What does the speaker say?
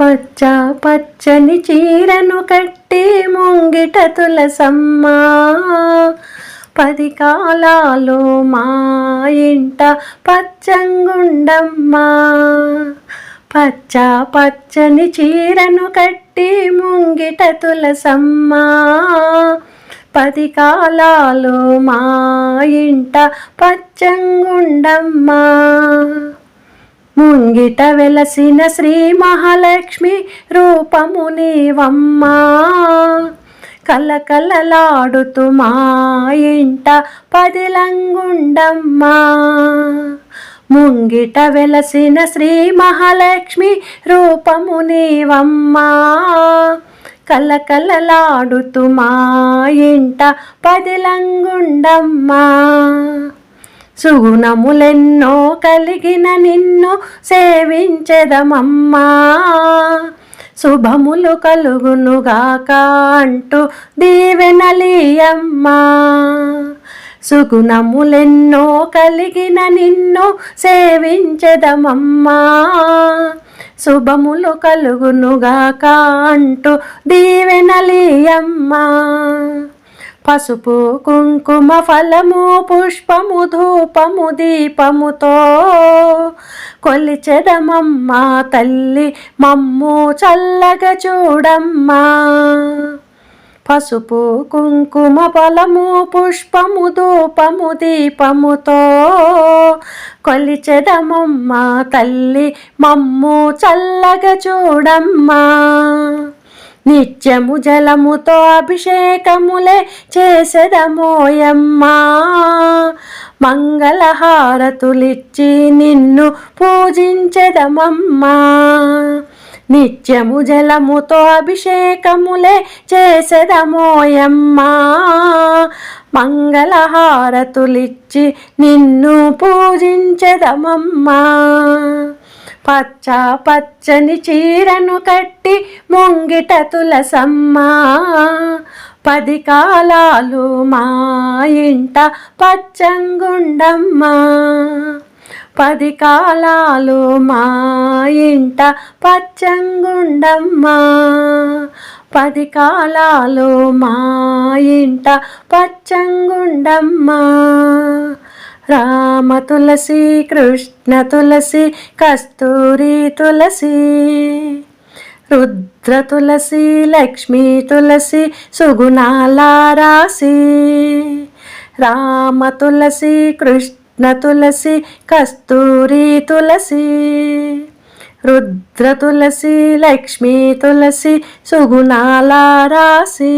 పచ్చ పచ్చని చీరను కట్టి ముంగిట తులసమ్మ. పది కాలాలు మా ఇంట పచ్చంగుండమ్మ. పచ్చ పచ్చని చీరను కట్టి ముంగిట తులసమ్మ. పది కాలాలు మా ఇంట పచ్చంగుండమ్మా. ముంగిట వెలసిన శ్రీ మహాలక్ష్మి రూపము నీవమ్మా. కలకలలాడుతూ మా ఇంట పదిలంగుండమ్మా. ముంగిట వెలసిన శ్రీ మహాలక్ష్మి రూపము నీవమ్మా. కలకలలాడుతూ మా ఇంట పదిలంగుండమ్మా. సుగుణములెన్నో కలిగిన నిన్ను సేవించెదమమ్మా. శుభములు కలుగునుగాక అంటూ దీవెనలీయమ్మా. సుగుణములెన్నో కలిగిన నిన్ను సేవించెదమమ్మా. శుభములు కలుగునుగాక అంటూ దీవెనలీయమ్మా. పసుపు కుంకుమ ఫలము పుష్పము ధూపము దీపముతో కొలిచెదమమ్మా తల్లి మమ్ము చల్లగా చూడమ్మా. పసుపు కుంకుమ ఫలము పుష్పము ధూపము దీపముతో కొలిచెదమమ్మా తల్లి మమ్ము చల్లగా చూడమ్మా. నిత్యము జలముతో అభిషేకములే చేసెదమోయమ్మా మంగళహారతులిచ్చి నిన్ను పూజించెదమమ్మా. నిత్యము జలముతో అభిషేకములే చేసెదమోయమ్మా మంగళహారతులిచ్చి నిన్ను పూజించెదమమ్మా. పచ్చ పచ్చని చీరను కట్టి ముంగిట తులసమ్మ. పది కాలాలు మా ఇంట పచ్చంగుండమ్మ. పది కాలాలు మా ఇంట పచ్చంగుండమ్మ. పది కాలాలు మా ఇంట పచ్చంగుండమ్మ. రామ తులసి కృష్ణ తులసి కస్తూరి తులసి రుద్ర తులసి లక్ష్మీ తులసి సుగుణాల రాసి రామ తులసి కృష్ణ తులసి కస్తూరి తులసి రుద్ర తులసి లక్ష్మీ తులసి సుగుణాల రాసి